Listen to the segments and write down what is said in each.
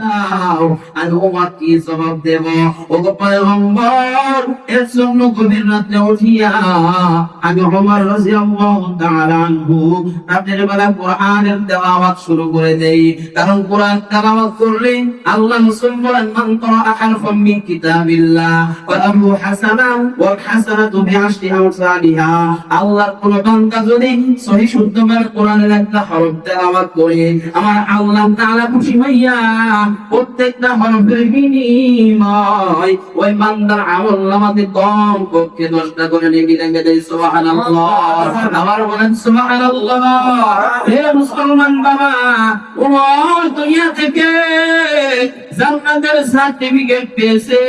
দাও, আমি ওমর আল্লাহ কোন যদি সহি শুদ্ধভাবে কোরআনের একটা হরফ তেলাওয়াত করে আমার আল্লাহ তাআলা খুশি হইয়া প্রত্যেকটা হরফের বিনিময়। ওই বান্দার আমল নামাতে কম পক্ষে দশটা করে নেকি লেগে দেয় সোহান আবার বলেন সোহান হে মুসলমান বাবা ও দুনিয়া থেকে জান্নাতের সার্টিফিকেট পেয়েছে।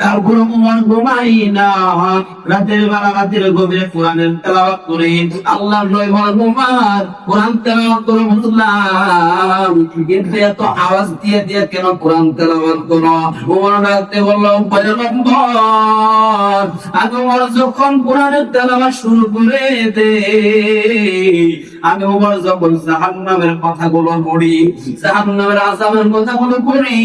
তারপর ওমর ঘুমাই না। রাতের বেলা রাতের গভীরে কোরআনের তেলাওয়াত করে আল্লাহর নয় বল ওমর কোরআন তেলাওয়াত করে বুঝলাম কিন্তু এত আওয়াজ দিয়ে দিয়ে কেন কোরআন তেলাওয়াত করো? ওমর রাতে বলল পয়গম্বর ওমর যখন কোরআনের তেলাওয়াত শুরু করে দে আমি ওমর যখন জাহান্নামের কথাগুলো পড়ি, জাহান্নামের কথাগুলো পড়ি,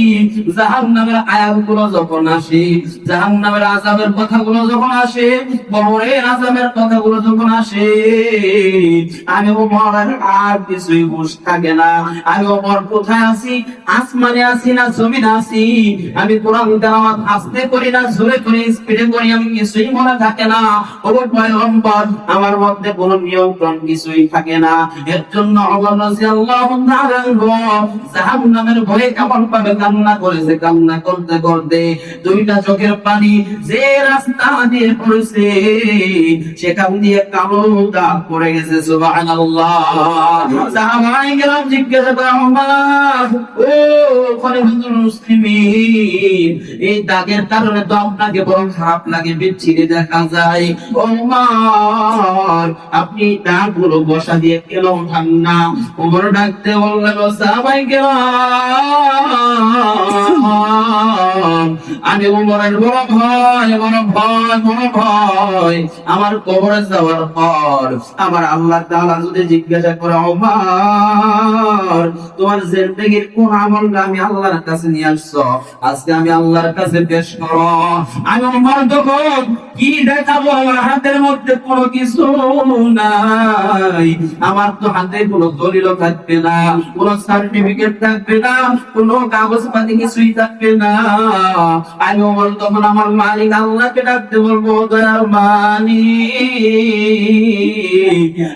জাহান্নামের আয়াতগুলো যখন আসে, জাহান্নামের আযাবের কথাগুলো যখন আসে, কবরের কথাগুলো যখন আসে, আমি ওমরের আর কিছুই হুঁশ থাকে না। আমি ওমর কোথায় আছি? আসমানে আছি না জমিনে আছি? আমি কোরআন তেলাওয়াত আস্তে করি না, জোরে করি স্পিডে করি, আমি কিছুই মনে থাকে না। ও পয়গম্বর, আমার মধ্যে কোনো নিয়ন্ত্রণ কিছুই থাকে না। এর জন্য জাহান্নামের ভয়ে কেমন কান্না করেছে, কান্না করতে করতে দুইটা চোখের পানি যে রাস্তা দিয়ে পড়েছে, সেখান দিয়ে কালো দাগ পড়ে গেছে জিজ্ঞাসা করে ও মুসলিমিন, এই দাগের কারণে তো আপনাকে বড় খারাপ লাগে, বিচ্ছিরি দেখা যায়। ওমর আপনি দাগগুলো বসা দিয়ে কেন উঠান না ওমর ডাকতে বললেন কেরাম, আমি উমরের বড় ভয় বড় ভয় বড় ভয় আমার কবরে যাওয়ার পর আমার আল্লাহ তাআলা যদি জিজ্ঞাসা করে ওমর তোমার জিন্দেগীর কোন আমলটা আমি আল্লাহর কাছে নিয়ে আসছো? আজকে আমি আল্লাহর কাছে পেশ করো। আমি ওমর তখন কি দেখাবো? আমার হাতের মধ্যে কোনো কিছু নাই। আমার তো হাতে কোনো দলিল থাকবে না, কোনো সার্টিফিকেট থাকবে না, কোনো কাগজ পাতি কিছুই থাকবে না। আমি ওমর তখন আমার মালিক আল্লাহকে ডাকতে বলব দয়ার মালিক।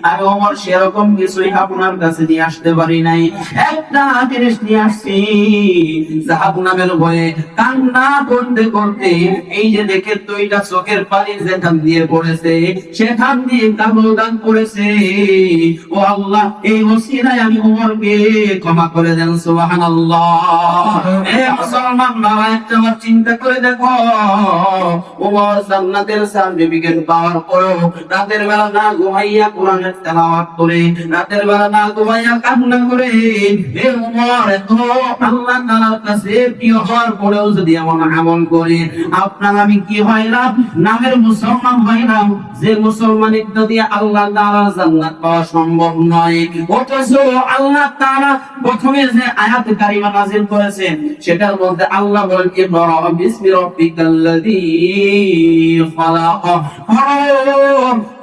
আমি ওমর, সেরকম কিছুই আপনার কাছে নিয়ে আসতে পারি নাই। একটা জিনিস নিয়ে আসছি, জাহাবু নামের ভয়ে কান্না করতে করতে এই যে দেখে দুইটা চোখের পানি যেখান দিয়ে পড়েছে, সেখান দিয়ে কাবুল দান করেছে। ও আল্লাহ এই ওসিলায় আমি ওমরকে ক্ষমা করে দেন সুবহানাল্লাহ। এ মুসলমান বাবা একটা বার চিন্তা করে দেখো। ওমর জান্নাতের সার্টিফিকেট পাওয়ার পরেও রাতের বেলা না ঘুমাইয়া কোরআনের তেলাওয়াত করে রাতের বেলা না ঘুমাইয়া কান্না করে। এ ওমর এত আল্লাহ তাআলার কাছে প্রিয় হওয়ার পরেও যদি এমন আমল করে আপনার আমি কি হইলাম? নামের মুসলমান হইলাম। যে মুসলমান ইত্যাদি আল্লাহ তাআলার জান্নাত পাওয়া সম্ভব নয়। অথচ আল্লাহ তাআলা প্রথমে যে আয়াত কারিমা নাযিল করেছেন, সেটার মধ্যে আল্লাহ বলেন ইকরা বিসমি খালাক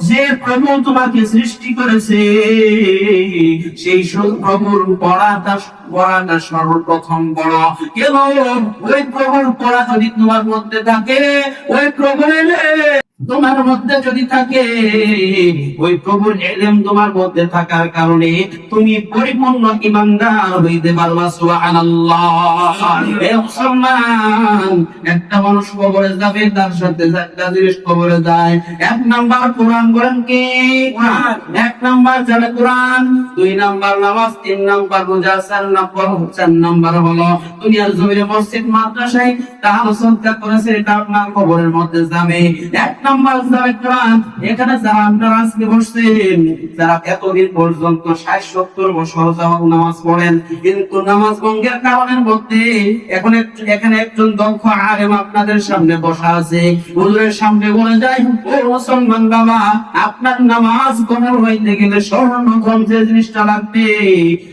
যে প্রভু তোমাকে সৃষ্টি করেছে, সেই প্রভুর পড়াটা পড়াটা সর্বপ্রথম পড়া কেন? ওই প্রভুর যদি তোমার মধ্যে থাকে, ওই প্রভুর তোমার মধ্যে যদি থাকে ওই প্রভুর এলেম তোমার মধ্যে থাকার কারণে তুমি পরিপূর্ণ ইমানদার হইতে পারবা মুসলমান একটা মানুষ কবরে যাবে তার সাথে একটা জিনিস কবরে যায়। এক নাম্বার কোরআন বলেন কি? এক নাম্বার জানে কোরআন দুই নাম্বার নামাজ তিন নাম্বার রোজা চার নাম্বার চার নাম্বার হলো দুনিয়ার জমিনে মসজিদ মাদ্রাসায় তাহলে সদকা করেছে এটা আপনার কবরের মধ্যে যাবে। এক একজন দক্ষ আপনাদের সামনে বসা আছে। হুজুরের সামনে বলে ও মুসলমান বাবা, আপনার নামাজ কবুল হইতে গেলে সর্বপ্রথম যে জিনিসটা লাগবে,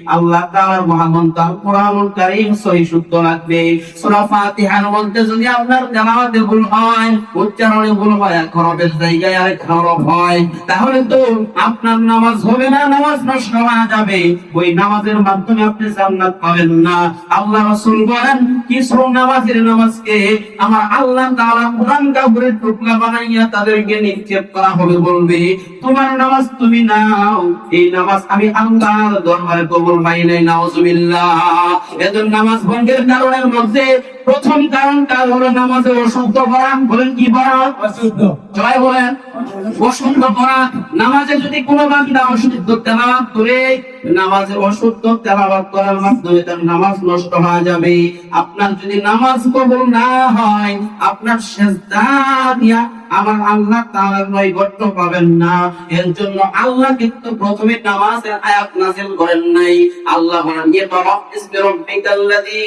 আল্লাহ তাআলার মহামন্ত্র আল সহি শুদ্ধ লাগবে। সূরা ফাতিহার মধ্যে যদি আপনার তেলাওয়াতে ভুল হয়, উচ্চারণে ভুল হয় এক হরফের জায়গায় আরেক হরফ হয়, তাহলে তো আপনার নামাজ হবে না, নামাজ নষ্ট হয়ে যাবে। ওই নামাজের মাধ্যমে আপনি জান্নাত পাবেন না। আল্লাহ রাসূল বলেন, কিছু নামাজের নামাজকে আমার আল্লাহ তাআলা কোরআন কাপড়ের টুকরা বানাইয়া তাদেরকে নিক্ষেপ করা হবে বলবে, তোমার নামাজ তুমি নাও। এই নামাজ আমি আল্লাহর দরবারে কবুল পাই নাই, নাউজুবিল্লাহ। এজন্য নামাজ ভঙ্গের কারণের মধ্যে প্রথম কারণটা হলো নামাজে অশুদ্ধ পড়া। বলেন কি পড়া? অশুদ্ধ। সবাই বলেন অশুদ্ধ পড়া। নামাজে যদি কোনো বান্দা অশুদ্ধ তেলাওয়াত করে নামাজে অশুদ্ধ তেলাওয়াত করার মাধ্যমে তার নামাজ নষ্ট হয়ে যাবে। আপনার যদি নামাজ কবুল না হয় আপনার সেজদা দিয়া আমার আল্লাহ তাআলার নৈকট্য পাবেন না। এর জন্য আল্লাহ কিন্তু প্রথমে নামাজের আয়াত নাযিল করেন নাই। আল্লাহ বলেন ইকরা ইসমি রাব্বিকাল্লাযী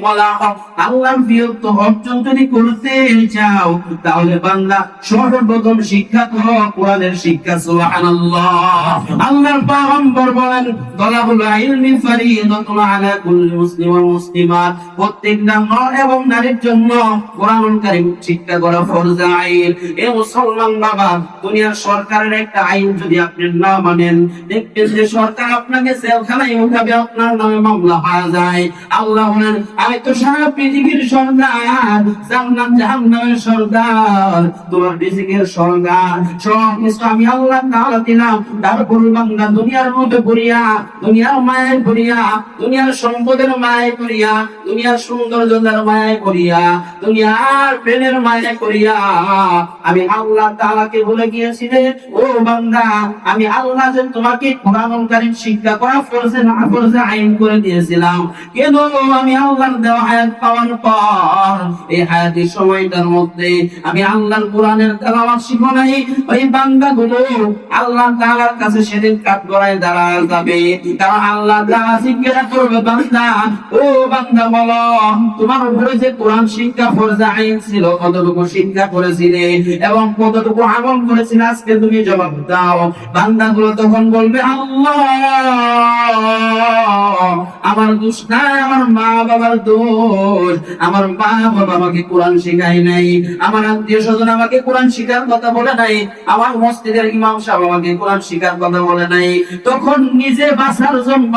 খলাক আল্লাহর বিরত অর্জন যদি করতে চাও, তাহলে বান্দা সর্বপ্রথম শিক্ষা করো কোরআনের শিক্ষা, সুবহানাল্লাহ। আল্লাহর পয়গম্বর বলেন, তলাবুল ইলমি ফরিদাতুন আলা কুল্লি মুসলিম ওয়া মুসলিমাত। প্রত্যেকটা নর এবং নারীর জন্য কোরআনুল কারীম শিক্ষা করা ফরজ আইন এ মুসলমান বাবা, দুনিয়ার সরকারের একটা আইন যদি আপনি না মানেন, দেখবেন যে সরকার আপনাকে জেলখানায় উঠাবে, আপনার নামে মামলা হয়ে যায়। আল্লাহ আমি তো সারা পৃথিবীর সরকার জান্নাত জাহান্নামের সরকার তোমার রিজিকের সরকার সব আমি আল্লাহ তাআলা দিলাম তারপর বান্দা দুনিয়ার মধ্যে পড়িয়া দুনিয়ার মায়ায় পড়িয়া দুনিয়ার সম্পদের মায়ায় পড়িয়া দুনিয়ার সৌন্দর্যতার মায়ায় পড়িয়া দুনিয়ার প্রেমের মায়ায় পড়িয়া আমি আল্লাহ তাআলাকে বলে গিয়েছিলে ও বান্দা, আমি আল্লাহ যে তোমাকে কোরআনুল কারীম শিক্ষা করা ফরজে না ফরজে আইন করে দিয়েছিলাম। কেন আমি আল্লাহর দেওয়া হায়াত পাওয়ার পর, এই হায়াতের সময়টার মধ্যে আমি আল্লাহর কোরআনের তেলাওয়াত শিখো নাই? ওই বান্দাগুলো আল্লাহ তাআলার কাছে সেদিন কাঠ গড়ায় দাঁড়ায় যাবে। কারণ আল্লাহ তাআলা জিজ্ঞাসা করবে, বান্দা, ও বান্দা বলো, তোমার উপরে যে কোরআন শিক্ষা ফরজে আইন ছিল, কতটুকু শিক্ষা করেছিলে এবং কতটুকু আমল করেছিলে আজকে তুমি জবাব দাও। বান্দাগুলো তখন বলবে, আল্লাহ, আমার দোষ আমার মা বাবার দোষ। আমার মা বাবা আমাকে কোরআন শিখায় নাই, আমার আত্মীয় স্বজন আমাকে কোরআন শিখার কথা বলে নাই, আমার মসজিদের ইমাম সাহেব আমাকে কোরআন শিখার কথা বলে নাই। তখন নিজে বাঁচার জন্য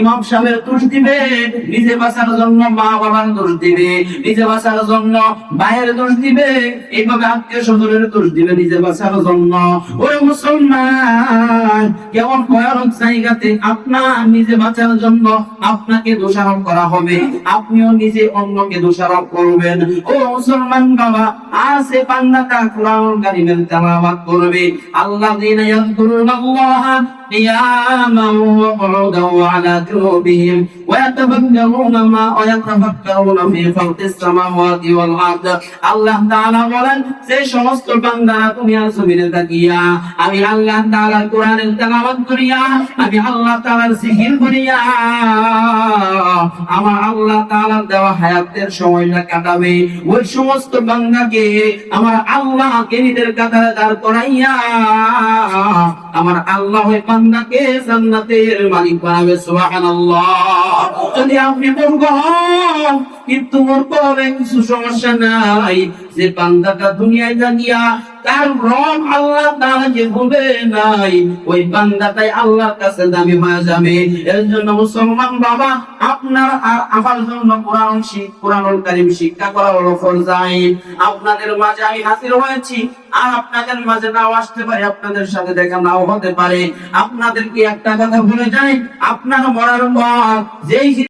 ইমাম সাহেবের দোষ দিবে, নিজে বাঁচার জন্য মা বাবার দোষ দিবে, নিজে বাঁচার জন্য ভাইয়ের দোষ দিবে। এইভাবে আত্মীয় স্বজনের দোষ দিবে নিজে বাঁচার জন্য ওই মুসলমান, কেমন ভয়ানক জায়গাতে আপনার নিজে বাঁচার জন্য আপনাকে দোষারোপ করা হবে। আপনিও নিজে অন্যকে দোষারোপ করবেন। ও মুসলমান বাবা আর সে পান্নাটা কোরআন কারিমের তেলাওয়াত করবে। আল্লাযীনা ইয়াযকুরুনাল্লাহা قياما وقعودا وعلى جنوبهم ويتفكرون ما ويتفكرون في خلق السماوات والارض আল্লাহ তাআলা বলেন যে সমস্ত বান্দারা দুনিয়ার জমিনে তাকিয়া আমি আল্লাহ তাআলার কোরআনের তেলাওয়াত করিয়া আমি আল্লাহ তাআলার জিকির করিয়া আমার আল্লাহ তাআলার দেওয়া হায়াতের সময়টা কাটাবে ওই সমস্ত বান্দাকে আমার আল্লাহকে নিজের কাতারে দাঁড় করাইয়া আমার আল্লাহ ওই বান্দাকে জান্নাতের মালিক বানাবে, সুবহানাল্লাহ। যদি আপনি মূর্খ কিন্তু কিছু সমস্যা নাই যে বান্দাটা দুনিয়ায় জানিয়া তার রব আল্লাহ তাআলা যে ভুলে নাই, ওই বান্দাটাই আল্লাহর কাছে দামি হয়ে যাবে এর জন্য মুসলমান বাবা, আপনার আর আমার জন্য কোরআন শিখ কারীম শিক্ষা করা হলো ফরজ আইন আপনাদের মাঝে আমি হাজির হয়েছি, আর আপনাদের মাঝে নাও আসতে পারে, আপনাদের সাথে দেখা নাও হতে পারে। আপনাদেরকে একটা কথা ভুলে যাই আপনার মরার পর যেই